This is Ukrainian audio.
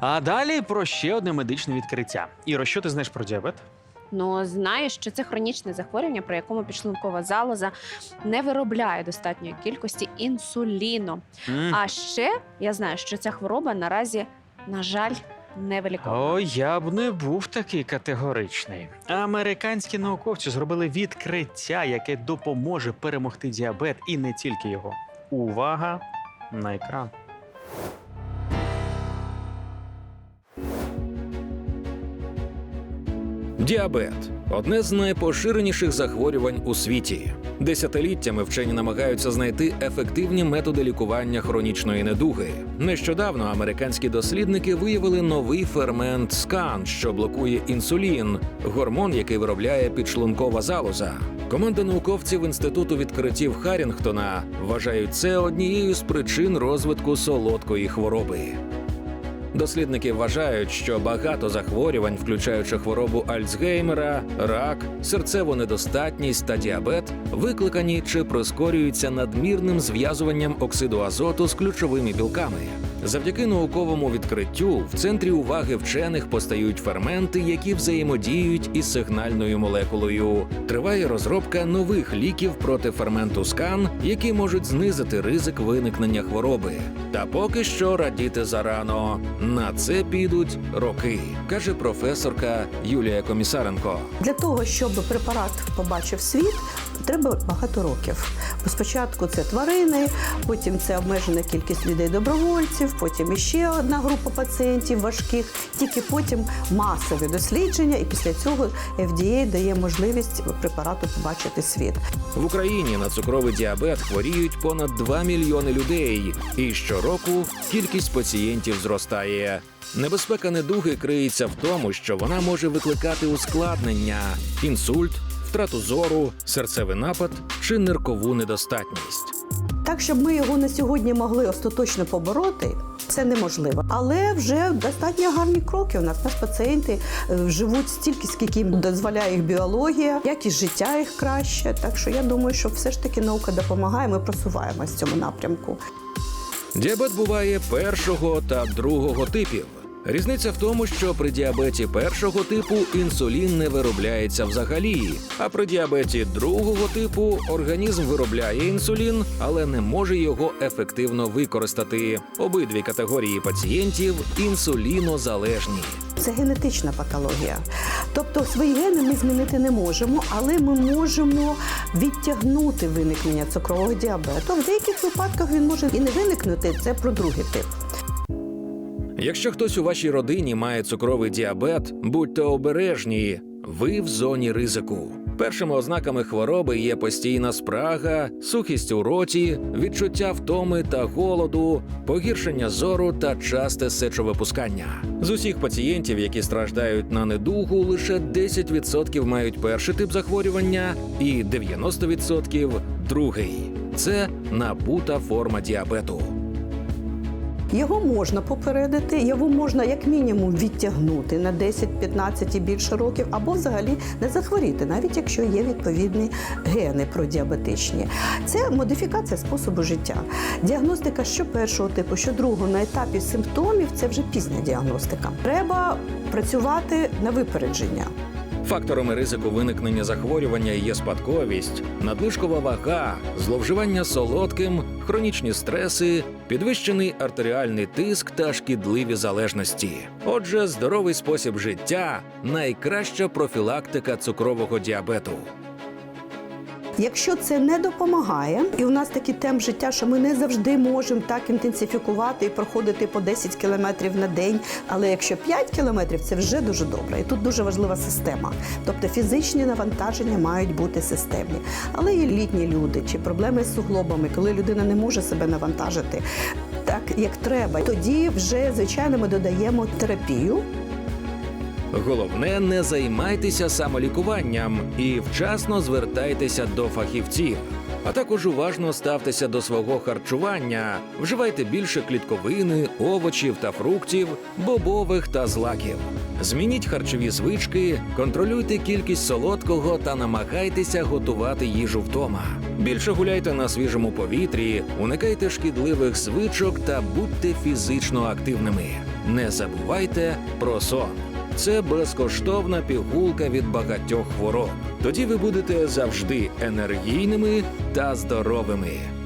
А далі про ще одне медичне відкриття. Іро, що ти знаєш про діабет? Ну знаю, що це хронічне захворювання, при якому підшлункова залоза не виробляє достатньої кількості інсуліну. М. А ще я знаю, що ця хвороба наразі, на жаль, не вилікована. О, я б не був такий категоричний. Американські науковці зробили відкриття, яке допоможе перемогти діабет і не тільки його. Увага на екран. Діабет одне з найпоширеніших захворювань у світі. Десятиліттями вчені намагаються знайти ефективні методи лікування хронічної недуги. Нещодавно американські дослідники виявили новий фермент скан, що блокує інсулін, гормон, який виробляє підшлункова залоза. Команда науковців інституту відкриттів Харрінгтона вважають це однією з причин розвитку солодкої хвороби. Дослідники вважають, що багато захворювань, включаючи хворобу Альцгеймера, рак, серцеву недостатність та діабет, викликані чи прискорюються надмірним зв'язуванням оксиду азоту з ключовими білками. Завдяки науковому відкриттю в центрі уваги вчених постають ферменти, які взаємодіють із сигнальною молекулою. Триває розробка нових ліків проти ферменту скан, які можуть знизити ризик виникнення хвороби. Та поки що радіти зарано. На це підуть роки, каже професорка Юлія Комісаренко. Для того, щоб препарат побачив світ, треба багато років. Спочатку це тварини, потім це обмежена кількість людей добровольців, потім іще одна група пацієнтів важких, тільки потім масові дослідження, і після цього FDA дає можливість препарату побачити світ. В Україні на цукровий діабет хворіють понад 2 мільйони людей, і щороку кількість пацієнтів зростає. Небезпека недуги криється в тому, що вона може викликати ускладнення, інсульт, втрату зору, серцевий напад чи ниркову недостатність. Так, щоб ми його на сьогодні могли остаточно побороти, це неможливо. Але вже достатньо гарні кроки. У нас наші пацієнти е, живуть стільки, скільки їм дозволяє їх біологія, якість життя їх краще. Так що я думаю, що все ж таки наука допомагає. Ми просуваємось в цьому напрямку. Діабет буває першого та другого типів. Різниця в тому, що при діабеті першого типу інсулін не виробляється взагалі, а при діабеті другого типу організм виробляє інсулін, але не може його ефективно використати. Обидві категорії пацієнтів інсулінозалежні. Це генетична патологія. Тобто свої гени ми змінити не можемо, але ми можемо відтягнути виникнення цукрового діабету. В деяких випадках він може і не виникнути. Це про другий тип. Якщо хтось у вашій родині має цукровий діабет, будьте обережні, ви в зоні ризику. Першими ознаками хвороби є постійна спрага, сухість у роті, відчуття втоми та голоду, погіршення зору та часте сечовипускання. З усіх пацієнтів, які страждають на недугу, лише 10% мають перший тип захворювання і 90% другий. Це набута форма діабету. Його можна попередити, його можна як мінімум відтягнути на 10, 15 і більше років, або взагалі не захворіти, навіть якщо є відповідні гени продіабетичні. Це модифікація способу життя. Діагностика що першого типу, що другого на етапі симптомів це вже пізня діагностика. Треба працювати на випередження. Факторами ризику виникнення захворювання є спадковість, надлишкова вага, зловживання солодким, хронічні стреси, підвищений артеріальний тиск та шкідливі залежності. Отже, здоровий спосіб життя найкраща профілактика цукрового діабету. Якщо це не допомагає, і у нас такий темп життя, що ми не завжди можемо так інтенсифікувати і проходити по 10 кілометрів на день. Але якщо 5 кілометрів, це вже дуже добре. І тут дуже важлива система. Тобто фізичні навантаження мають бути системні. Але є літні люди чи проблеми з суглобами, коли людина не може себе навантажити так, як треба. Тоді вже звичайно ми додаємо терапію. Головне, не займайтеся самолікуванням і вчасно звертайтеся до фахівців. А також уважно ставтеся до свого харчування, вживайте більше клітковини, овочів та фруктів, бобових та злаків. Змініть харчові звички, контролюйте кількість солодкого та намагайтеся готувати їжу вдома. Більше гуляйте на свіжому повітрі, уникайте шкідливих звичок та будьте фізично активними. Не забувайте про сон. Це безкоштовна пігулка від багатьох хвороб. Тоді ви будете завжди енергійними та здоровими.